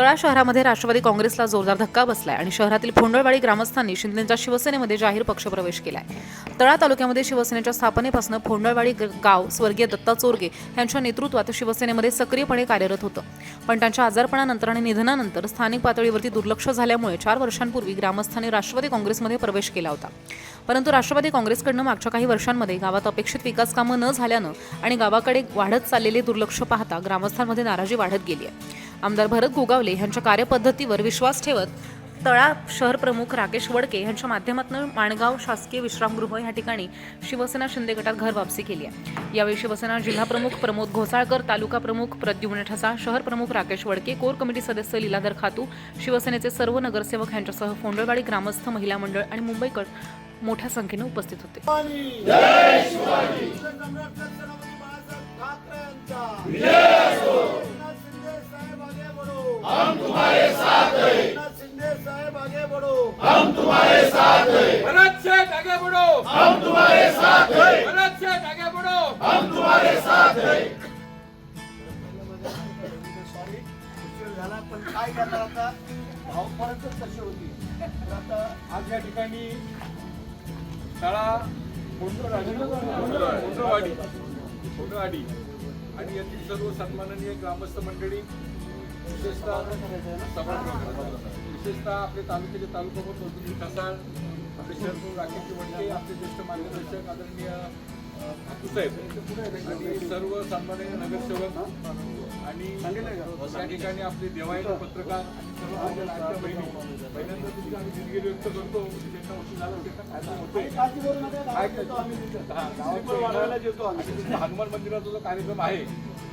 तळा शहरामध्ये राष्ट्रवादी काँग्रेसला जोरदार धक्का बसलाय आणि शहरातील फोंडळवाडी ग्रामस्थांनी शिंदेच्या शिवसेनेमध्ये जाहीर पक्षप्रवेश केलाय. तळा तालुक्यामध्ये शिवसेनेच्या स्थापनेपासून फोंडळवाडी ग- गाव स्वर्गीय दत्ता चोरगे यांच्या नेतृत्वात शिवसेनेमध्ये सक्रियपणे कार्यरत होतं. पण त्यांच्या आजारपणानंतर आणि निधनानंतर स्थानिक पातळीवरती दुर्लक्ष झाल्यामुळे चार वर्षांपूर्वी ग्रामस्थांनी राष्ट्रवादी काँग्रेसमध्ये प्रवेश केला होता. परंतु राष्ट्रवादी काँग्रेसकडनं मागच्या काही वर्षांमध्ये गावात अपेक्षित विकास कामं न झाल्यानं आणि गावाकडे वाढत चाललेले दुर्लक्ष पाहता ग्रामस्थांमध्ये नाराजी वाढत गेली आहे. आमदार भरत गोगावले यांच्या कार्यपद्धतीवर विश्वास ठेवत तळा शहर प्रमुख राकेश वडके यांच्या माध्यमातून माणगाव शासकीय विश्रामगृह या ठिकाणी शिवसेना शिंदे गटात घर वापसी केली आहे यावेळी शिवसेना जिल्हा प्रमुख प्रमोद घोसाळकर तालुका प्रमुख प्रद्युम्न ठसा शहर प्रमुख राकेश वडके कोर कमिटी सदस्य लीलाधर खातू शिवसेनेचे सर्व नगरसेवक यांच्यासह फोंडळवाडी ग्रामस्थ महिला मंडळ आणि मुंबईकर मोठ्या संख्येने उपस्थित होते भरत शेठ आगे बढ़ो। हम तुम्हारे साथ हैं। भरत शेठ आगे बढ़ो। झाला पण काय करणार आता धावपळच तशी होती तर आता आज या ठिकाणी कोंडवाडी कोंडवाडी आणि येथील सर्व सन्माननीय ग्रामस्थ मंडळी विशेषतः सभागृह. विशेषतः आपले तालुक्याचे तालुका प्रमुख ठसाळ आपले शहर राकेश वडके आपले ज्येष्ठ मार्गदर्शक आदरणीय आणि सर्व सन्माननीय नगरसेवक आणि या ठिकाणी आपले देवायचे पत्रकार आणि सर्व बहिणी. पहिल्यांदा तुमची आम्ही दिलगिरी व्यक्त करतो. त्यांना उशीर झाला. हा, तुमचा हनुमान मंदिराचा जो कार्यक्रम आहे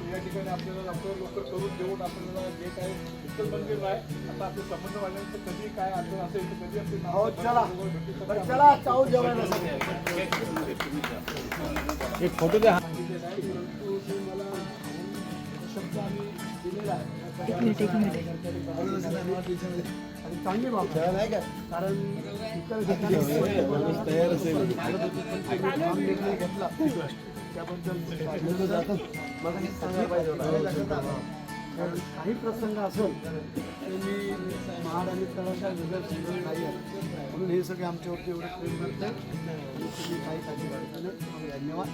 या ठिकाणी आपल्याला लवकर लवकर करून देऊन आपल्याला जे काय विठ्ठल आहे आता आपले संबंध वाढल्यानंतर कधी काय अडचण असेल तर कधी आपली हो चला. बरं, चला चाऊ जेवायला सगळे एक फ़ोटो द्या आणि चांगली बाब आहे. कारण इतर तयार असेल. निर्णय घेतला. त्याबद्दल मला हे सांगायला पाहिजे होतं. कारण काही प्रसंग असेल तर मी महाड आणि तळाच्या वेगळं समजून नाही आहे म्हणून हे सगळे आमच्यावरती एवढे प्रेम करतात आणि तुम्ही काही करता नाही धन्यवाद.